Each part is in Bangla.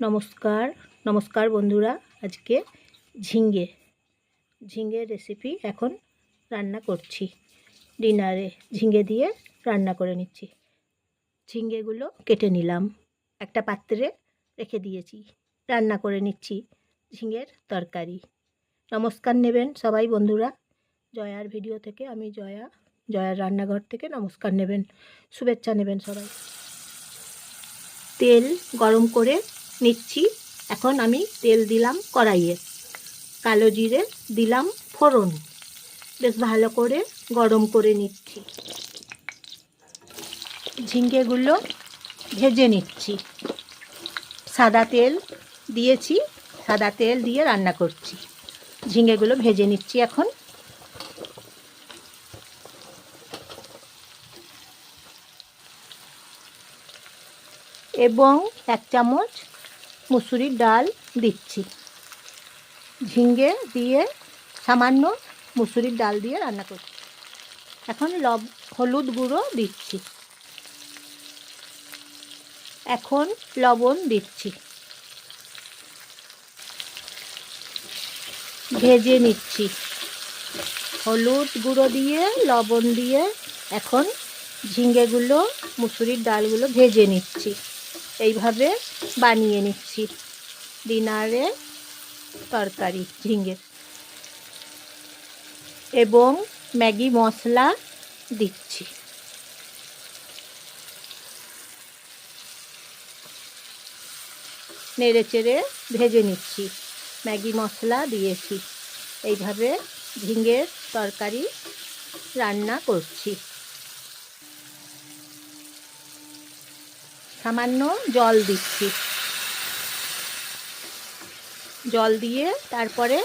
নমস্কার নমস্কার বন্ধুরা, আজকে ঝিঙ্গে, ঝিঙ্গের রেসিপি এখন রান্না করছি। ডিনারে ঝিঙ্গে দিয়ে রান্না করে নিচ্ছি। ঝিঙ্গেগুলো কেটে নিলাম। একটা পাত্রে রেখে দিয়েছি। রান্না করে নিচ্ছি ঝিঙ্গের তরকারি। নমস্কার নেবেন সবাই বন্ধুরা। জয়ার ভিডিও থেকে আমি জয়া, জয়ার রান্নাঘর থেকে নমস্কার নেবেন। শুভেচ্ছা নেবেন সবাই। তেল গরম করে নিচ্ছি। এখন আমি তেল দিলাম কড়াইয়ে। কালো জিরে দিলাম ফোড়ন। বেশ ভালো করে গরম করে নিচ্ছি। ঝিঙ্গেগুলো ভেজে নিচ্ছি। সাদা তেল দিয়েছি, সাদা তেল দিয়ে রান্না করছি। ঝিঙ্গেগুলো ভেজে নিচ্ছি এখন। এবং এক চামচ মুসুরির ডাল দিচ্ছি। ঝিঙ্গে দিয়ে সামান্য মুসুরির ডাল দিয়ে রান্না করছি। এখন লব, হলুদ গুঁড়ো দিচ্ছি। এখন লবণ দিচ্ছি। ভেজে নিচ্ছি। হলুদ গুঁড়ো দিয়ে, লবণ দিয়ে এখন ঝিঙ্গেগুলো মুসুরির ডালগুলো ভেজে নিচ্ছি। এইভাবে বানিয়ে নিচ্ছি। ডিনারে তরকারি ঝিঙ্গের এবং ম্যাগি মশলা দিচ্ছি। নেড়ে চেড়ে ভেজে নিচ্ছি। ম্যাগি মশলা দিয়েছি। এইভাবে ঝিঙ্গের তরকারি রান্না করছি। সামান্য জল দিচ্ছি। জল দিয়ে তারপরে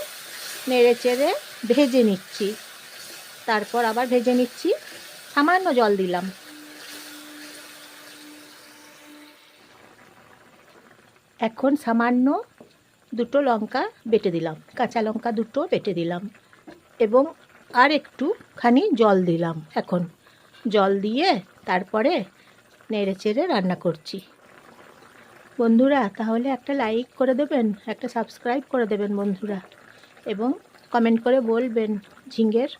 নেড়ে চেড়ে ভেজে নিচ্ছি। তারপর আবার ভেজে নিচ্ছি, সামান্য জল দিলাম। এখন সামান্য দুটো লঙ্কা বেটে দিলাম, কাঁচা লঙ্কা দুটো বেটে দিলাম এবং আর একটুখানি জল দিলাম। এখন জল দিয়ে তারপরে নেড়ে চেড়ে রান্না করছি। বন্ধুরা, তাহলে একটা লাইক করে দেবেন, একটা সাবস্ক্রাইব করে দেবেন বন্ধুরা, এবং কমেন্ট করে বলবেন ঝিঙ্গের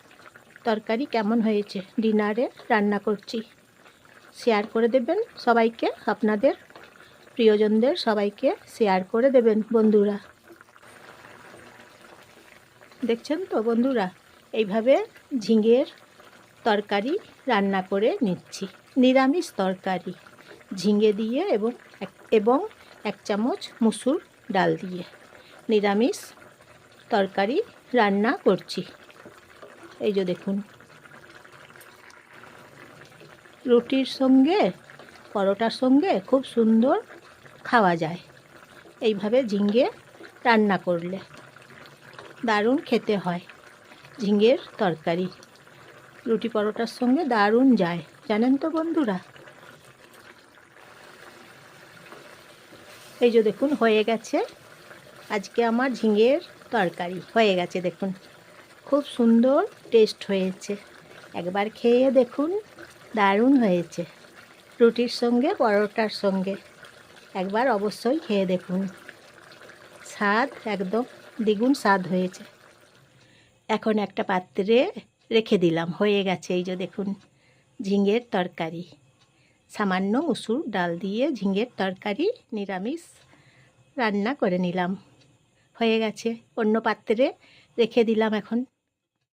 তরকারি কেমন হয়েছে। ডিনারে রান্না করছি। শেয়ার করে দেবেন সবাইকে, আপনাদের প্রিয়জনদের সবাইকে শেয়ার করে দেবেন বন্ধুরা। দেখছেন তো বন্ধুরা? এইভাবে ঝিঙ্গের তরকারি রান্না করে নিচ্ছি। নিরামিষ তরকারি। ঝিঙে দিয়ে এবং এক এবং এক চামচ মুসুর ডাল দিয়ে নিরামিষ তরকারি রান্না করছি। এই যে দেখুন। রুটির সঙ্গে, পরোটার সঙ্গে খুব সুন্দর খাওয়া যায়। এইভাবে ঝিঙ্গে রান্না করলে দারুণ খেতে হয় ঝিঙ্গের তরকারি। রুটি পরোটার সঙ্গে দারুণ যায়। জানেন তো বন্ধুরা? এই যে দেখুন, হয়ে গেছে আজকে আমার ঝিঙের তরকারি। হয়ে গেছে, দেখুন। খুব সুন্দর টেস্ট হয়েছে। একবার খেয়ে দেখুন, দারুণ হয়েছে। রুটির সঙ্গে, পরোটার সঙ্গে। একবার অবশ্যই খেয়ে দেখুন। স্বাদ একদম দ্বিগুণ স্বাদ হয়েছে। এখন একটা পাত্রে রেখে দিলাম। হয়ে গেছে এই যে দেখুন ঝিঙের তরকারি। সামান্য মুসুর ডাল দিয়ে ঝিঙের তরকারি নিরামিষ রান্না করে নিলাম। হয়ে গেছে। অন্য পাত্রে রেখে দিলাম এখন।